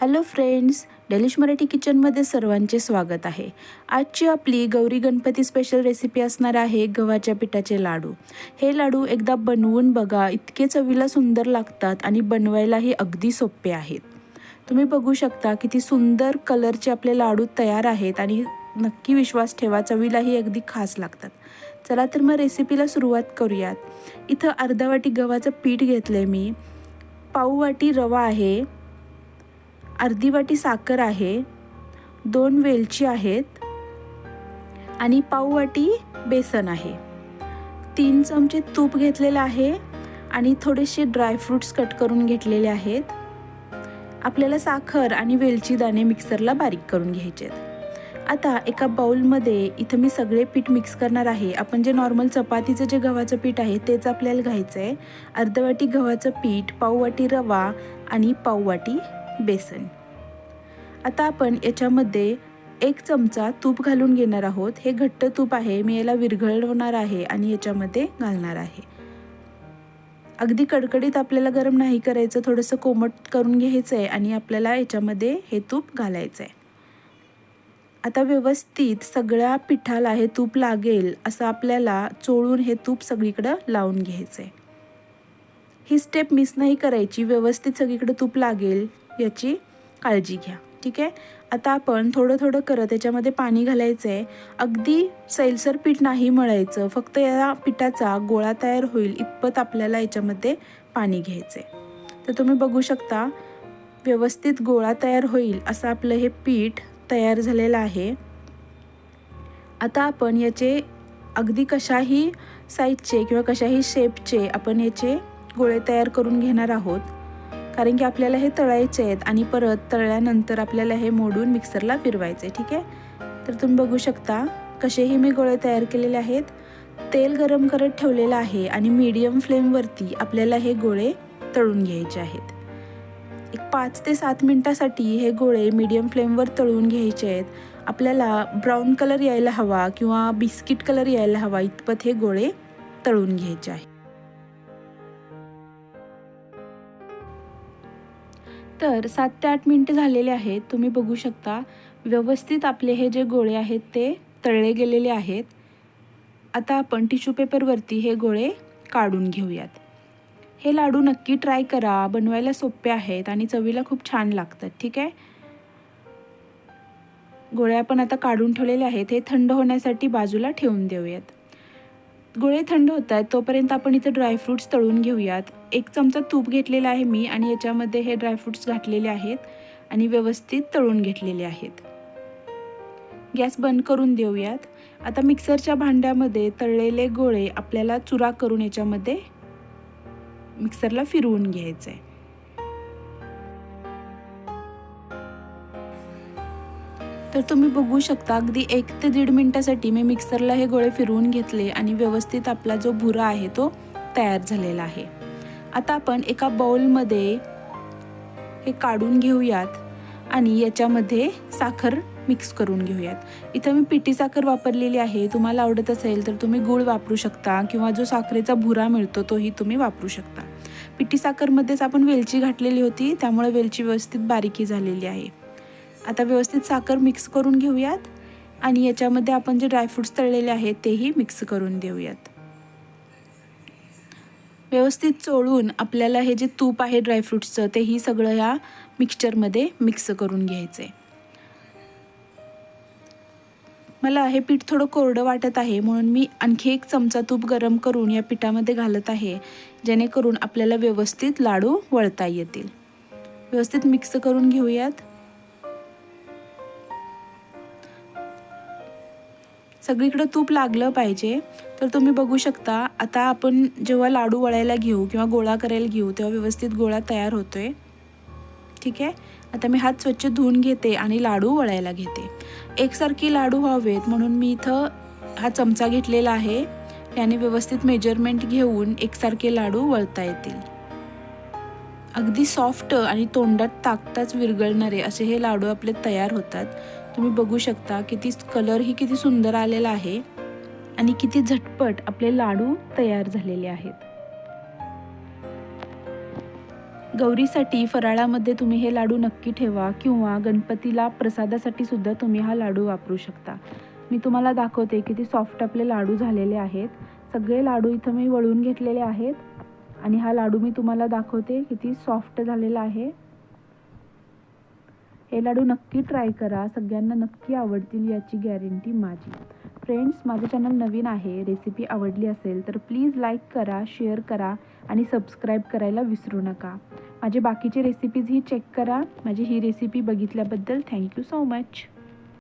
Hello friends delish Marathi किचनमध्ये सर्वांचे स्वागत आहे. आजची आपली गौरी गणपती स्पेशल रेसिपी असणार आहे गव्हाच्या पिठाचे लाडू. हे लाडू एकदा बनवून बघा इतके चवीला सुंदर लागतात आणि बनवायलाही अगदी सोपे आहेत. तुम्ही बघू शकता किती सुंदर कलरचे आपले लाडू तयार आहेत आणि नक्की विश्वास ठेवा चवीलाही अगदी खास लागतात. चला तर मग रेसिपीला सुरुवात करूयात. इथं अर्धा वाटी गव्हाचं पीठ घेतलं आहे मी. पाऊ वाटी रवा आहे. अर्धी वाटी साखर आहे दोन वेलची आहेत आणि पाववाटी बेसन आहे. तीन चमचे तूप घेतलेलं आहे आणि थोडेसे ड्रायफ्रूट्स कट करून घेतलेले आहेत. आपल्याला साखर आणि वेलची दाणे मिक्सरला बारीक करून घ्यायचे आहेत आता एका बाऊलमध्ये इथं मी सगळे पीठ मिक्स करणार आहे. आपण जे नॉर्मल चपातीचं जे गव्हाचं पीठ आहे तेच आपल्याला घ्यायचं आहे अर्धवाटी गव्हाचं पीठ पाववाटी रवा आणि पाववाटी बेसन. आता आपण याच्यामध्ये एक चमचा तूप घालून घेणार आहोत. हे घट्ट तूप आहे. मी याला विरघळवणार आहे आणि याच्यामध्ये घालणार आहे. अगदी कडकडीत आपल्याला गरम नाही करायचं. थोडंसं कोमट करून घ्यायचं आहे आणि आपल्याला याच्यामध्ये हे तूप घालायचं आहे आता व्यवस्थित सगळ्या पिठाला हे तूप लागेल असं आपल्याला चोळून हे तूप सगळीकडं लावून घ्यायचं आहे ही स्टेप मिस नाही करायची. व्यवस्थित सगळीकडे तूप लागेल. याची काळजी घ्या. ठीक आहे? आता आपण थोडं थोडं करत याच्यामध्ये पाणी घालायचं आहे अगदी सैलसर पीठ नाही मळायचं. फक्त या पिठाचा गोळा तयार होईल इतपत आपल्याला याच्यामध्ये पाणी घ्यायचं आहे तर तुम्ही बघू शकता व्यवस्थित गोळा तयार होईल असं आपलं हे पीठ तयार झालेलं आहे. आता आपण याचे अगदी कशाही साईजचे किंवा कशाही शेपचे आपण याचे गोळे तयार करून घेणार आहोत. कारण की आपल्याला हे तळायचे आहेत आणि परत तळल्यानंतर आपल्याला हे मोडून मिक्सरला फिरवायचे ठीक आहे? तर तुम्ही बघू शकता कसेही मी गोळे तयार केलेले आहेत. तेल गरम करत ठेवलेलं आहे आणि मीडियम फ्लेमवरती आपल्याला हे गोळे तळून घ्यायचे आहेत. एक पाच ते सात मिनटासाठी हे गोळे मीडियम फ्लेमवर तळून घ्यायचे आहेत. आपल्याला ब्राऊन कलर यायला हवा किंवा बिस्किट कलर यायला हवा इतपत हे गोळे तळून घ्यायचे आहे तर सात ते आठ मिनटं झालेले आहेत. तुम्ही बघू शकता व्यवस्थित आपले हे जे गोळे आहेत ते तळले गेलेले आहेत. आता आपण टिश्यू पेपरवरती हे गोळे काढून घेऊयात. हे लाडू नक्की ट्राय करा. बनवायला सोपे आहेत आणि चवीला खूप छान लागतात ठीक आहे? गोळ्या आपण आता काढून ठेवलेल्या आहेत. हे थंड होण्यासाठी बाजूला ठेवून देऊयात. गोळे थंड होत आहेत तोपर्यंत आपण इथे ड्रायफ्रूट्स तळून घेऊयात. एक चमचा तूप घेतलेला आहे मी आणि याच्यामध्ये हे ड्रायफ्रूट्स घातलेले आहेत आणि व्यवस्थित तळून घेतलेले आहेत. गॅस बंद करून देऊयात. आता मिक्सरच्या भांड्यामध्ये तळलेले गोळे आपल्याला चुरा करून याच्यामध्ये मिक्सरला फिरवून घ्यायचं. आहे तर तुम्ही बघू शकता अगदी एक ते दीड मिनटासाठी मी मिक्सरला हे गोळे फिरवून घेतले आणि व्यवस्थित आपला जो भुरा आहे तो तयार झालेला आहे. आता आपण एका बाउलमध्ये हे काढून घेऊयात आणि याच्यामध्ये साखर मिक्स करून घेऊयात. इथं मी पिठी साखर वापरलेली आहे तुम्हाला आवडत असेल तर तुम्ही गूळ वापरू शकता किंवा जो साखरेचा भुरा मिळतो तोही तुम्ही वापरू शकता. पिठी साखरमध्येच आपण वेलची घातलेली होती त्यामुळे वेलची व्यवस्थित बारीकी झालेली आहे. आता व्यवस्थित साखर मिक्स करून घेऊयात. आणि याच्यामध्ये आपण जे ड्रायफ्रूट्स तळलेले आहेत तेही मिक्स करून देऊयात. व्यवस्थित चोळून आपल्याला हे जे तूप आहे ड्रायफ्रूट्सचं तेही सगळं ह्या मिक्सचरमध्ये मिक्स करून घ्यायचं आहे मला हे पीठ थोडं कोरडं वाटत आहे म्हणून मी आणखी एक चमचा तूप गरम करून या पिठामध्ये घालत आहे जेणेकरून आपल्याला व्यवस्थित लाडू वळता येतील. व्यवस्थित मिक्स करून घेऊयात. सगळीकडं तूप लागलं पाहिजे. तर तुम्ही बघू शकता आता आपण जेव्हा लाडू वळायला घेऊ किंवा गोळा करायला घेऊ तेव्हा व्यवस्थित गोळा तयार होतोय. ठीक आहे? आता मी हात स्वच्छ धुवून घेते आणि लाडू वळायला घेते. एकसारखी लाडू व्हावेत म्हणून मी इथं हा चमचा घेतलेला आहे. याने व्यवस्थित मेजरमेंट घेऊन एकसारखे लाडू वळता येतील. अगदी सॉफ्ट आणि तोंडात ताकताच विरघळणारे असे हे लाडू आपले तयार होतात. तुम्ही बघू शकता किती कलरही किती सुंदर आलेला आहे आणि किती झटपट आपले लाडू तयार झालेले आहेत. गौरीसाठी फराळामध्ये तुम्ही हे लाडू नक्की ठेवा किंवा गणपतीला प्रसादासाठी सुद्धा तुम्ही हा लाडू वापरू शकता. मी तुम्हाला दाखवते किती सॉफ्ट आपले लाडू झालेले आहेत. सगळे लाडू इथं मी वळून घेतलेले आहेत. आणि हा लाडू मी तुम्हाला दाखवते किती सॉफ्ट झालेला आहे. हे लाडू नक्की ट्राय करा. सगळ्यांना नक्की आवडतील याची गॅरंटी माझी. फ्रेंड्स माझं चॅनल नवीन आहे रेसिपी आवडली असेल तर प्लीज लाईक करा शेअर करा आणि सबस्क्राईब करायला विसरू नका. माझे बाकीचे रेसिपीजही चेक करा. माझी ही रेसिपी बघितल्याबद्दल थँक्यू सो मच